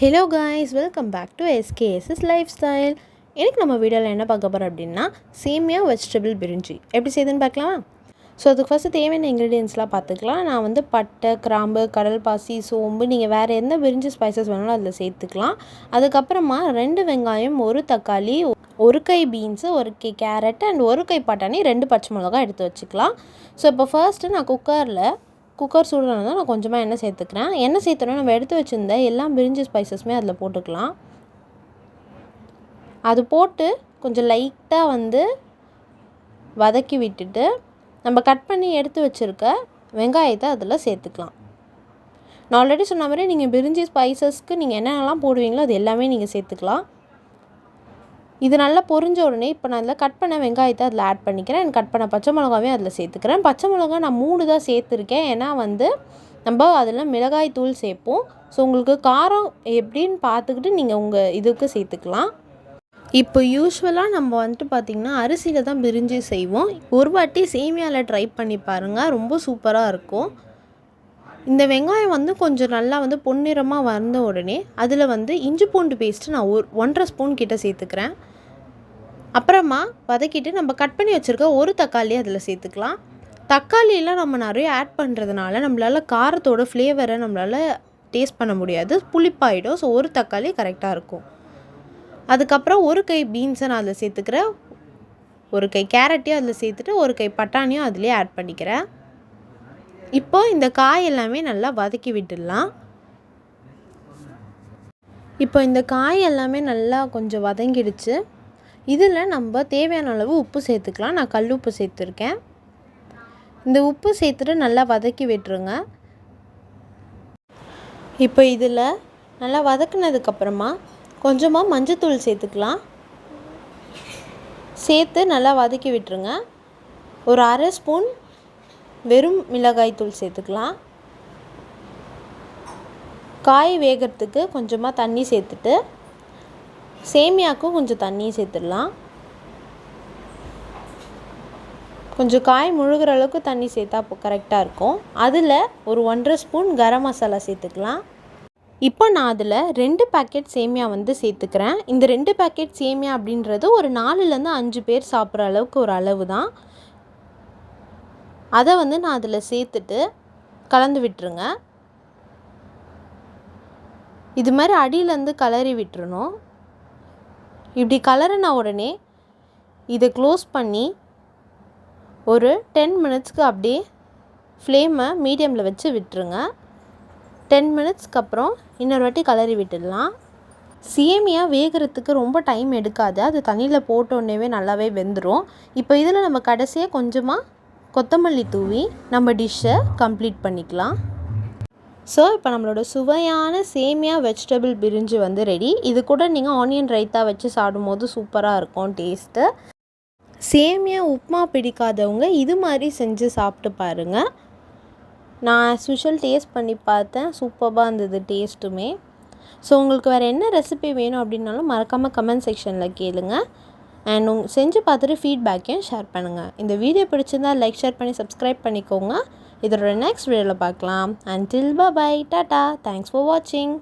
Hello guys welcome back to SKSS lifestyle எனக்கு நம்ம வீடியோவில் என்ன பார்க்க போகிறோம் அப்படின்னா சேமியா வெஜிடபிள் பிரிஞ்சி. எப்படி செய்யுதுன்னு பார்க்கலாமா? ஸோ அதுக்கு ஃபஸ்ட்டு தேவையான இன்க்ரீடியன்ஸ்லாம் பார்த்துக்கலாம். நான் வந்து பட்டை கிராம்பு கடல் பாசி சோம்பு நீங்கள் வேறு எந்த பிரிஞ்சி ஸ்பைசஸ் வேணாலும் அதில் சேர்த்துக்கலாம். அதுக்கப்புறமா ரெண்டு வெங்காயம் ஒரு தக்காளி ஒரு கை பீன்ஸு ஒரு கை கேரட் அண்ட் ஒரு கை பட்டாணி ரெண்டு பச்சை மிளகா எடுத்து வச்சுக்கலாம். ஸோ இப்போ ஃபர்ஸ்ட்டு நான் குக்கரில் குக்கர் சூடானதும் நான் கொஞ்சமாக எண்ணெய் சேர்த்துக்கிறேன். எண்ணெய் சேர்த்தோன்னா நம்ம எடுத்து வச்சுருந்த எல்லா பிரிஞ்சு ஸ்பைசஸுமே அதில் போட்டுக்கலாம். அது போட்டு கொஞ்சம் லைட்டாக வந்து வதக்கி விட்டுட்டு நம்ம கட் பண்ணி எடுத்து வச்சுருக்க வெங்காயத்தை அதில் சேர்த்துக்கலாம். நான் ஆல்ரெடி சொன்ன மாதிரி நீங்கள் பிரிஞ்சி ஸ்பைசஸ்க்கு நீங்கள் என்னென்னலாம் போடுவீங்களோ அது எல்லாமே நீங்கள் சேர்த்துக்கலாம். இது நல்லா பொரிஞ்ச உடனே இப்போ நான் அதில் கட் பண்ண வெங்காயத்தை அதில் ஆட் பண்ணிக்கிறேன். அண்ட் கட் பண்ண பச்சை மிளகாவையும் அதில் சேர்த்துக்கிறேன். பச்சை மிளகா நான் மூணு தான் சேர்த்துருக்கேன். ஏன்னா வந்து நம்ம அதில் மிளகாய் தூள் சேர்ப்போம். ஸோ உங்களுக்கு காரம் எப்படின்னு பார்த்துக்கிட்டு நீங்கள் உங்கள் இதுக்கு சேர்த்துக்கலாம். இப்போ யூஸ்வலாக நம்ம வந்துட்டு பார்த்திங்கன்னா அரிசியில் தான் பிரிஞ்சு செய்வோம். ஒரு வாட்டி சேமியாவில் ட்ரை பண்ணி பாருங்கள் ரொம்ப சூப்பராக இருக்கும். இந்த வெங்காயம் வந்து கொஞ்சம் நல்லா வந்து பொன்னிறமாக வந்த உடனே அதில் வந்து இஞ்சி பூண்டு பேஸ்ட்டு நான் ஒரு ஒன்றரை ஸ்பூன் கிட்ட சேர்த்துக்கிறேன். அப்புறமா வதக்கிட்டு நம்ம கட் பண்ணி வச்சுருக்க ஒரு தக்காளி அதில் சேர்த்துக்கலாம். தக்காளியெலாம் நம்ம நிறைய ஆட் பண்ணுறதுனால நம்மளால் காரத்தோட ஃப்ளேவரை நம்மளால் டேஸ்ட் பண்ண முடியாது. புளிப்பாயிடும். ஸோ ஒரு தக்காளி கரெக்டாக இருக்கும். அதுக்கப்புறம் ஒரு கை பீன்ஸை நான் அதில் சேர்த்துக்கிறேன் ஒரு கை கேரட்டையும் அதில் சேர்த்துட்டு ஒரு கை பட்டாணியும் அதிலே ஆட் பண்ணிக்கிறேன். இப்போது இந்த காய் எல்லாமே நல்லா வதக்கி விட்டுடலாம். இப்போ இந்த காய் எல்லாமே நல்லா கொஞ்சம் வதங்கிடுச்சு. இதில் நம்ம தேவையான அளவு உப்பு சேர்த்துக்கலாம். நான் கல் உப்பு சேர்த்துருக்கேன். இந்த உப்பு சேர்த்துட்டு நல்லா வதக்கி விட்டுருங்க. இப்போ இதில் நல்லா வதக்குனதுக்கப்புறமா கொஞ்சமாக மஞ்சத்தூள் சேர்த்துக்கலாம். சேர்த்து நல்லா வதக்கி விட்டுருங்க. ஒரு அரை ஸ்பூன் வெறும் மிளகாய் தூள் சேர்த்துக்கலாம். காய் வேகிறதுக்கு கொஞ்சமாக தண்ணி சேர்த்துட்டு சேமியாவுக்கும் கொஞ்சம் தண்ணியை சேர்த்துடலாம். கொஞ்சம் காய் முழுகிற அளவுக்கு தண்ணி சேர்த்தா கரெக்டாக இருக்கும். அதில் ஒரு ஒன்றரை ஸ்பூன் கரம் மசாலா சேர்த்துக்கலாம். இப்போ நான் அதில் ரெண்டு பேக்கெட் சேமியா வந்து சேர்த்துக்கிறேன். இந்த ரெண்டு பேக்கெட் சேமியா அப்படின்றது ஒரு நாலுலேருந்து அஞ்சு பேர் சாப்பிட்ற அளவுக்கு ஒரு அளவு தான். அதை வந்து நான் அதில் சேர்த்துட்டு கலந்து விட்டுருங்க. இது மாதிரி அடியிலேருந்து கலரி விட்டுறணும். இப்படி கலரின உடனே இதை க்ளோஸ் பண்ணி ஒரு டென் மினிட்ஸ்க்கு அப்படியே ஃப்ளேமை மீடியமில் வச்சு விட்டுருங்க. டென் மினிட்ஸ்க்கு அப்புறம் இன்னொரு வாட்டி கலரி விட்டுடலாம். சேமியா வேகிறதுக்கு ரொம்ப டைம் எடுக்காது. அது தண்ணியில் போட்டோன்னே நல்லாவே வெந்துடும் இப்போ இதில் நம்ம கடைசியாக கொஞ்சமாக கொத்தமல்லி தூவி நம்ம டிஷ்ஷை கம்ப்ளீட் பண்ணிக்கலாம். ஸோ இப்போ நம்மளோட சுவையான சேமியா வெஜிடபிள் பிரிஞ்சு வந்து ரெடி இது கூட நீங்கள் ஆனியன் ரைத்தா வச்சு சாப்பிடும்போது சூப்பராக இருக்கும் டேஸ்ட்டு சேமியா உப்புமா பிடிக்காதவங்க இது மாதிரி செஞ்சு சாப்பிட்டு பாருங்கள் நான் ஸ்பெஷல் டேஸ்ட் பண்ணி பார்த்தேன். சூப்பராக இருந்தது டேஸ்ட்டுமே ஸோ உங்களுக்கு வேறு என்ன ரெசிபி வேணும் அப்படின்னாலும் மறக்காமல் கமெண்ட் செக்ஷனில் கேளுங்க. அண்ட் உங் செஞ்சு பார்த்துட்டு ஃபீட்பேக்கையும் ஷேர் பண்ணுங்கள் இந்த வீடியோ பிடிச்சிருந்தா லைக் ஷேர் பண்ணி சப்ஸ்கிரைப் பண்ணிக்கோங்க. இதோட நெக்ஸ்ட் வீடியோவில் பார்க்கலாம். அண்டில் டில் பை டாட்டா தேங்க்ஸ் ஃபார் வாட்சிங்